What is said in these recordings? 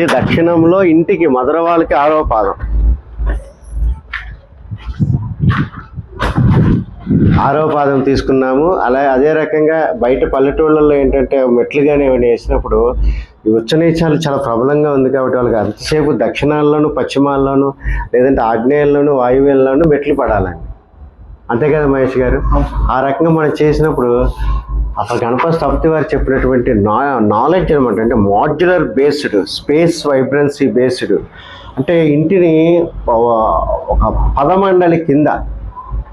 ఇది దక్షిణంలో ఇంటికి మధుర వాళ్ళకి ఆరో పాదం. ఆరో పాదం తీసుకున్నాము. అలా అదే రకంగా బయట పల్లెటూళ్ళల్లో ఏంటంటే మెట్లు కానీ ఏమైనా వేసినప్పుడు ఈ ఉచ్చనీచాలు చాలా ప్రబలంగా ఉంది కాబట్టి వాళ్ళకి అంతసేపు దక్షిణాల్లోనూ పశ్చిమాల్లోనూ లేదంటే ఆగ్నేయంలోనూ వాయువ్యంలోనూ మెట్లు పడాలండి. అంతే కదా మహేష్ గారు? ఆ రకంగా మనం చేసినప్పుడు అసలు గణపతి స్థపతి వారు చెప్పినటువంటి నా నాలెడ్జ్ అనమాట అంటే modular based space vibrancy based అంటే ఇంటిని ఒక- పదమండలి కింద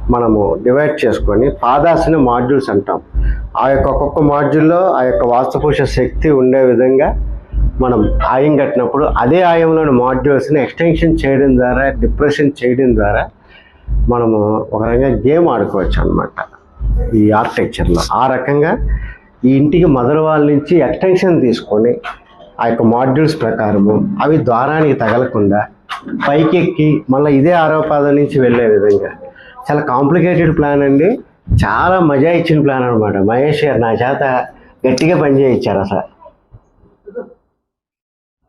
మనము డివైడ్ చేసుకొని పాదాసిన మాడ్యూల్స్ అంటాం. ఆ యొక్క ఒక్కొక్క మాడ్యూల్లో ఆ యొక్క వాస్తుపురుష శక్తి ఉండే విధంగా మనం ఆయం కట్టినప్పుడు అదే ఆయంలోని మాడ్యూల్స్ని ఎక్స్టెన్షన్ చేయడం ద్వారా డిప్రెషన్ చేయడం ద్వారా మనము ఒక రకంగా గేమ్ ఆడుకోవచ్చు అనమాట ఈ ఆర్కిటెక్చర్లో ఆ రకంగా ఈ ఇంటికి మదర్ వాళ్ళ నుంచి ఎక్స్టెన్షన్ తీసుకొని ఆ యొక్క మాడ్యూల్స్ ప్రకారము అవి ద్వారానికి తగలకుండా పైకెక్కి మళ్ళీ ఇదే ఆరోపాదం నుంచి వెళ్ళే విధంగా. చాలా కాంప్లికేటెడ్ ప్లాన్ అండి. చాలా మజా ఇచ్చిన ప్లాన్ అనమాట మహేష్ గారు నా చేత గట్టిగా పనిచేయించారు సార్ అసలు.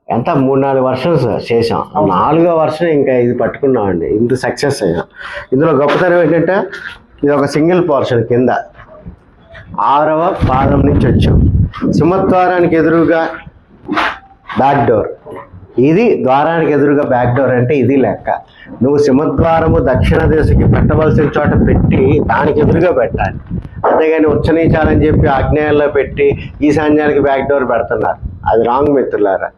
ఎంత? మూడు నాలుగు వర్షన్స్ చేసాం నాలుగో వర్షం ఇంకా ఇది పట్టుకున్నామండి. ఇంత సక్సెస్ అయ్యాం. ఇందులో గొప్పతనం ఏంటంటే ఇది ఒక సింగిల్ పోర్షన్ కింద ఆరవ పాదం నుంచి వచ్చాం. సింహద్వారానికి ఎదురుగా బ్యాక్ డోర్. ఇది ద్వారానికి ఎదురుగా బ్యాక్ డోర్ అంటే ఇది లెక్క. నువ్వు సింహద్వారము దక్షిణ దిశకి పెట్టవలసిన చోట పెట్టి దానికి ఎదురుగా పెట్టాలి. అంతేగాని ఉచ్చనీచాలని చెప్పి ఆగ్నేయంలో పెట్టి ఈశాన్యానికి బ్యాక్ డోర్ పెడుతున్నారు. అది రాంగ్ మిత్రులారా.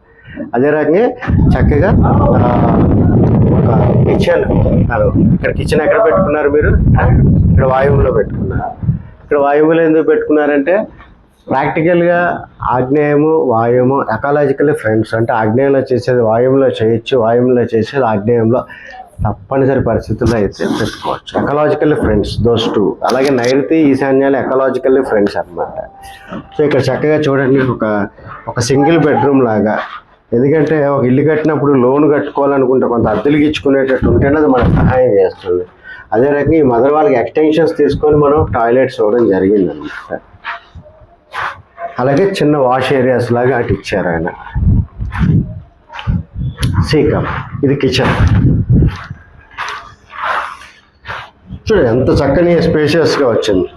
అదే రకంగా చక్కగా ఒక కిచెన్ ఇక్కడ కిచెన్ ఎక్కడ పెట్టుకున్నారు మీరు? ఇక్కడ వాయువులో పెట్టుకున్నారు. ఇక్కడ వాయువులు ఎందుకు పెట్టుకున్నారంటే ప్రాక్టికల్గా ఆగ్నేయము వాయువు ఎకాలజికల్ ఫ్రెండ్స్ అంటే ఆగ్నేయంలో చేసేది వాయువులో చేయొచ్చు వాయువులో చేసేది ఆగ్నేయంలో తప్పనిసరి పరిస్థితుల్లో అయితే పెట్టుకోవచ్చు. ఎకలాజికల్లీ ఫ్రెండ్స్ దోస్ టూ అలాగే నైరుతి ఈశాన్యాలు ఎకలాజికల్లీ ఫ్రెండ్స్ అన్నమాట. సో ఇక్కడ చక్కగా చూడండి ఒక ఒక సింగిల్ బెడ్రూమ్ లాగా ఎందుకంటే ఒక ఇల్లు కట్టినప్పుడు లోన్ కట్టుకోవాలనుకుంటే కొంత అద్దెలకి ఇచ్చుకునేటట్టు ఉంటేనే అది మనకు సహాయం చేస్తుంది. అదే రకంగా ఈ మదర్ వాళ్ళకి ఎక్స్టెన్షన్స్ తీసుకొని మనం టాయిలెట్స్ ఇవ్వడం జరిగింది అనమాట అలాగే చిన్న వాష్ ఏరియాస్ లాగా అటు ఇచ్చారు ఆయన. సీకం ఇది కిచెన్. చూడండి ఎంత చక్కని స్పేషియస్గా వచ్చింది.